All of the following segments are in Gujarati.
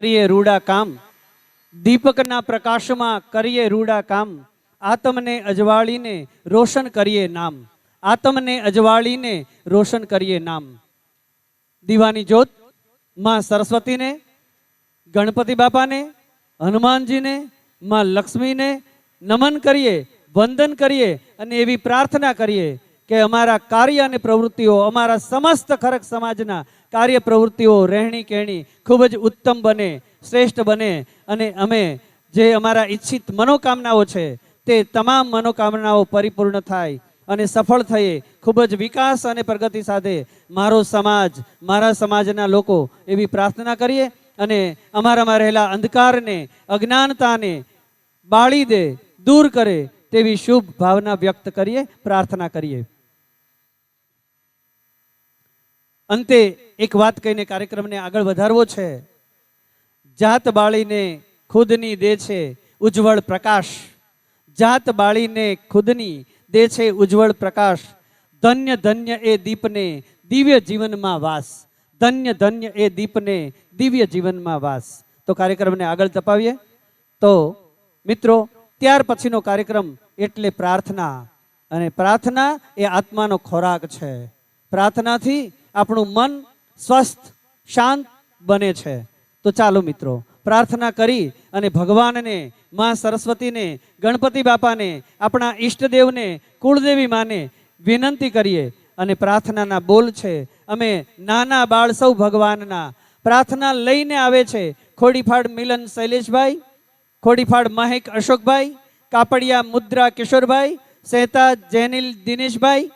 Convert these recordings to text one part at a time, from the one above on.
કરીએ રૂડા કામ. દીપકના પ્રકાશમાં કરીએ રૂડા કામ. આતમને અજવાળીને રોશન કરીએ નામ. આતમને અજવાળીને રોશન કરીએ નામ. દીવાની જ્યોત, માં સરસ્વતીને, ગણપતિ બાપાને, હનુમાનજીને, માં લક્ષ્મીને નમન કરીએ, વંદન કરીએ અને એવી પ્રાર્થના કરીએ કે અમારા કાર્ય અને પ્રવૃત્તિઓ, અમારા સમસ્ત ખરક સમાજના કાર્ય પ્રવૃત્તિઓ રહેણી કહેણી ખૂબ જ ઉત્તમ બને, શ્રેષ્ઠ બને અને અમે જે અમારા ઈચ્છિત મનોકામનાઓ છે તે તમામ મનોકામનાઓ પરિપૂર્ણ થાય અને સફળ થઈએ. ખૂબ જ વિકાસ અને પ્રગતિ સાથે મારો સમાજ, મારા સમાજના લોકો એવી પ્રાર્થના કરીએ અને અમારામાં રહેલા અંધકારને, અજ્ઞાનતાને બાળી દે, દૂર કરે તેવી શુભ ભાવના વ્યક્ત કરીએ, પ્રાર્થના કરીએ. અંતે એક વાત કહીને કાર્યક્રમને આગળ વધારવો છે. જાત બાળીને ખુદની દે છે ઉજ્જવળ પ્રકાશ. જાત બાળીને ખુદની દે છે ઉજ્જવળ પ્રકાશ. ધન્ય ધન્ય એ દીપને દિવ્ય જીવનમાં વાસ. ધન્ય ધન્ય એ દીપને દિવ્ય જીવનમાં વાસ. તો કાર્યક્રમને આગળ તપાવીએ તો મિત્રો, ત્યાર પછીનો કાર્યક્રમ એટલે પ્રાર્થના. અને પ્રાર્થના એ આત્માનો ખોરાક છે. પ્રાર્થનાથી આપણું મન સ્વસ્થ, શાંત બને છે. તો ચાલો મિત્રો, પ્રાર્થના કરી અને ભગવાનને, માં સરસ્વતીને, ગણપતિ બાપાને, આપણા ઈષ્ટદેવને, કુળદેવી માને વિનંતી કરીએ અને પ્રાર્થનાના બોલ છે. અમે નાના બાળ સૌ ભગવાનના પ્રાર્થના લઈને આવે છે. ખોડીફાડ મિલન શૈલેષભાઈ, ખોડીફાડ મહેક અશોકભાઈ, કાપડિયા મુદ્રા કિશોરભાઈ, સહેતા જેનિલ દિનેશભાઈ,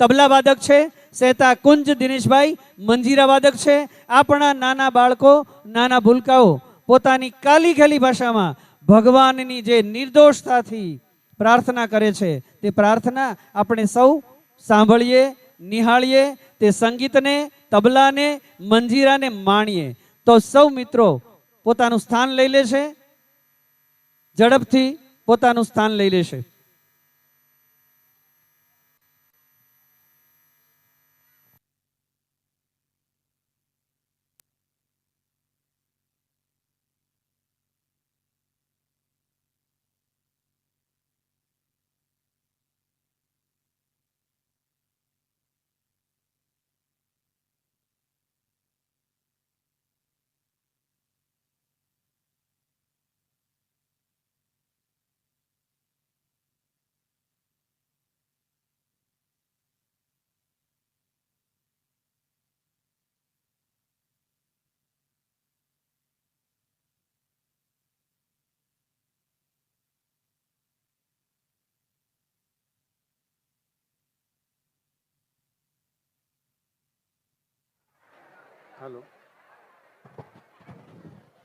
તબલા વાદક છે. સહેતા કુંજ દિનેશભાઈ મંજીરા વાદક છે. આપણા નાના બાળકો, નાના ભૂલકાઓ પોતાની કાલી ખાલી ભાષામાં ભગવાનની જે નિર્દોષતાથી પ્રાર્થના કરે છે, તે પ્રાર્થના આપણે સૌ સાંભળીએ, નિહાળીએ, તે સંગીતને, તબલાને, મંજીરાને માણીએ. તો સૌ મિત્રો પોતાનું સ્થાન લઈ લે છે ઝડપથી પોતાનું સ્થાન લઈ લેશે.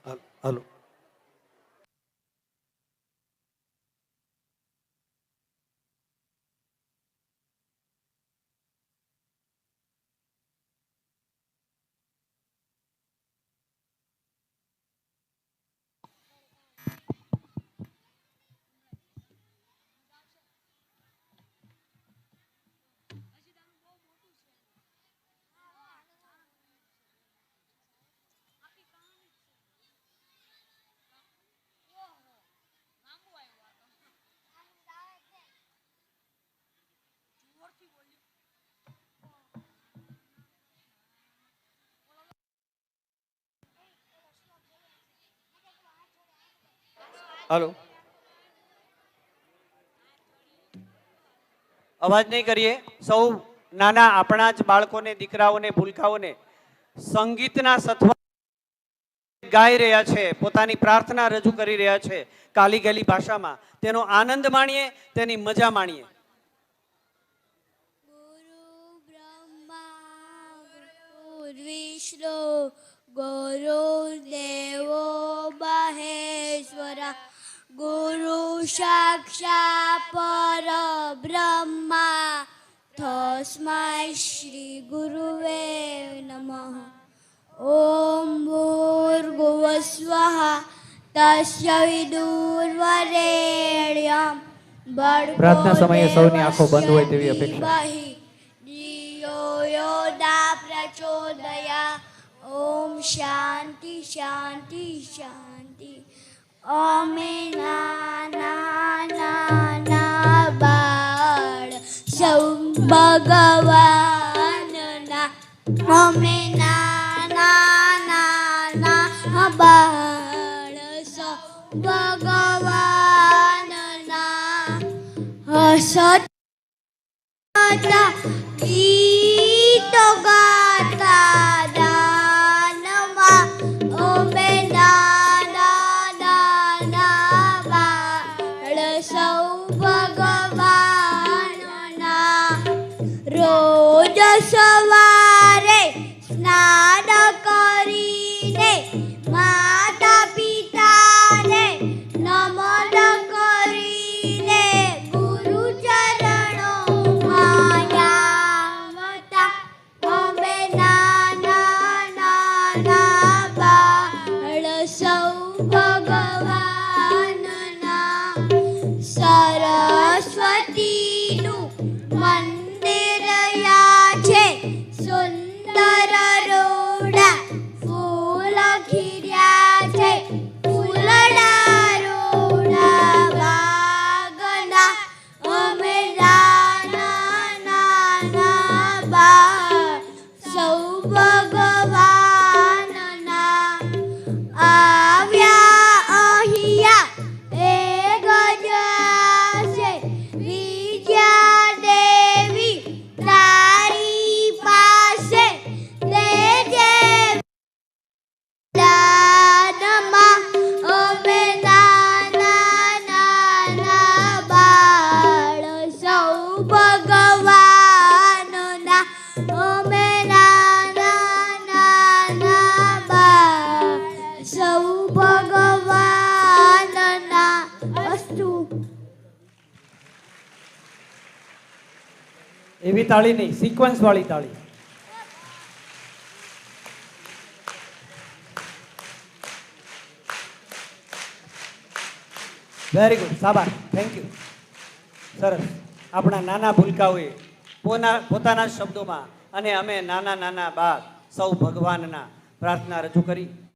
હાલો હાલો હાલો. અવાજ નહીં કરીએ. સૌ નાના આપણા જ બાળકોને, દીકરાઓને, ભૂલકાઓને સંગીતના સત્વ ગાઈ રહ્યા છે, પોતાની પ્રાર્થના રજૂ કરી રહ્યા છે કાલી ગેલી ભાષામાં. તેનો આનંદ માણીએ, તેની મજા માણીએ. ગુરુ બ્રહ્મા ગુરુ ગુરુ પર બ્રહ્મા તસ્મૈ શ્રી ગુરુવે નમઃ ઓમ ભૂર્ગુવસ્વ તસ્ય વિદુર્વરેણ્યમ પ્રાર્થના સમયે સૌની આંખો બંધ હોય તેવી અપેક્ષા. પ્રચોદયા ઓમ શાંતિ શાંતિ શાંતિ અમે નાના નાના બાળ સૌ ભગવાનના અમે નાના નાના બાળ સૌ ભગવાનના હસત રોજ એવી તાળી નહીં સિક્વન્સ વાળી તાળી. વેરી ગુડ સાબાર થેન્ક યુ સરસ. આપણા નાના ભૂલકાઓએ પોના, પોતાના શબ્દોમાં અને અમે નાના નાના બાળ સૌ ભગવાનના પ્રાર્થના રજૂ કરી.